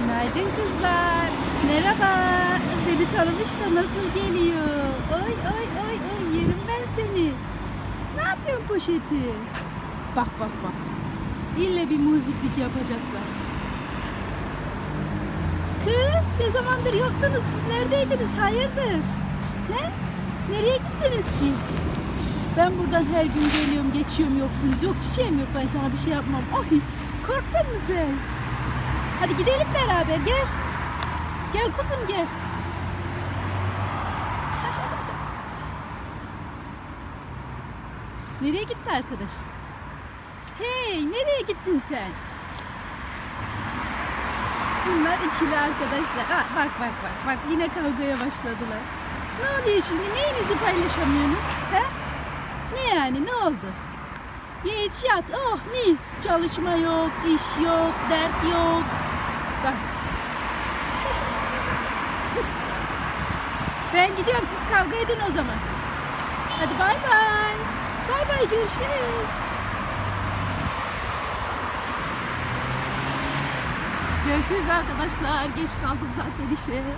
Günaydın kızlar. Merhaba. Beni tanımış da nasıl geliyor? Oy oy oy oy yerim ben seni. Ne yapıyorsun poşeti? Bak bak bak. İlle bir muziplik yapacaklar. Kız ne zamandır yoktunuz? Siz neredeydiniz? Hayırdır? He? Nereye gittiniz siz? Ben buradan her gün geliyorum, geçiyorum yoksunuz. Yok çiçeğim yok ben sana bir şey yapmam. Ay korktun mu sen? Hadi gidelim beraber gel. Gel kuzum gel. Nereye gitti arkadaş? Hey nereye gittin sen? Bunlar ikili arkadaşlar. Ha, bak bak bak bak yine kavgaya başladılar. Ne oluyor şimdi? Neyinizi paylaşamıyorsunuz? He? Ne yani ne oldu? Ye iç yat. Oh mis. Çalışma yok, iş yok, dert yok. Bak. Ben gidiyorum siz kavga edin o zaman. Hadi bay bay. Bay bay görüşürüz. Görüşürüz arkadaşlar. Geç kaldım zaten işe.